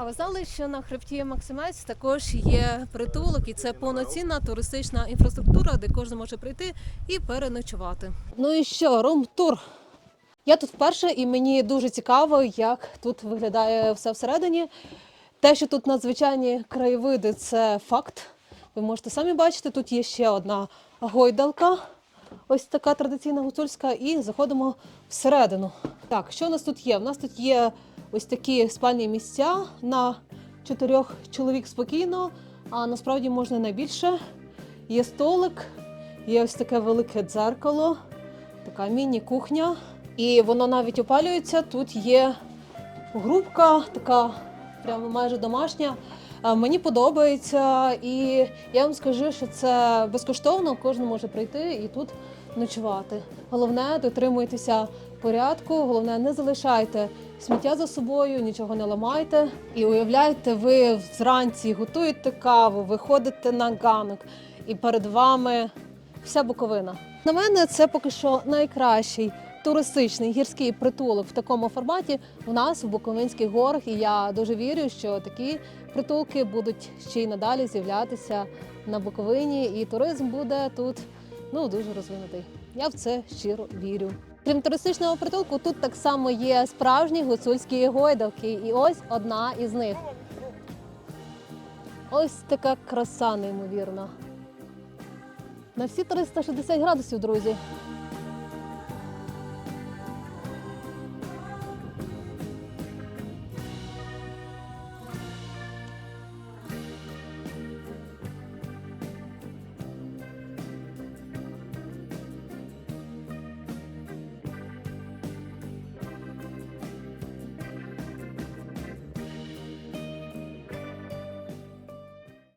А ви знали, що на хребті Максимець також є притулок, і це повноцінна туристична інфраструктура, де кожен може прийти і переночувати. Ну і що, рум-тур. Я тут вперше, і мені дуже цікаво, як тут виглядає все всередині. Те, що тут надзвичайні краєвиди, це факт. Ви можете самі бачити, тут є ще одна гойдалка, ось така традиційна гуцульська, і заходимо всередину. Так, що у нас тут є? У нас тут є ось такі спальні місця на чотирьох чоловік спокійно, а насправді можна найбільше. Є столик, є ось таке велике дзеркало, така міні-кухня. І воно навіть опалюється. Тут є грубка, така прямо майже домашня. Мені подобається, і я вам скажу, що це безкоштовно, кожен може прийти і тут ночувати. Головне, дотримуйтеся порядку, головне, не залишайте сміття за собою, нічого не ламайте. І уявляєте, ви зранці готуєте каву, виходите на ганок, і перед вами вся Буковина. На мене це поки що найкращий туристичний гірський притулок в такому форматі у нас в Буковинських горах. І я дуже вірю, що такі притулки будуть ще й надалі з'являтися на Буковині, і туризм буде тут ну дуже розвинутий. Я в це щиро вірю. Крім туристичного притулку, тут так само є справжні гуцульські гойдалки, і ось одна із них. Ось така краса неймовірна. На всі 360 градусів, друзі.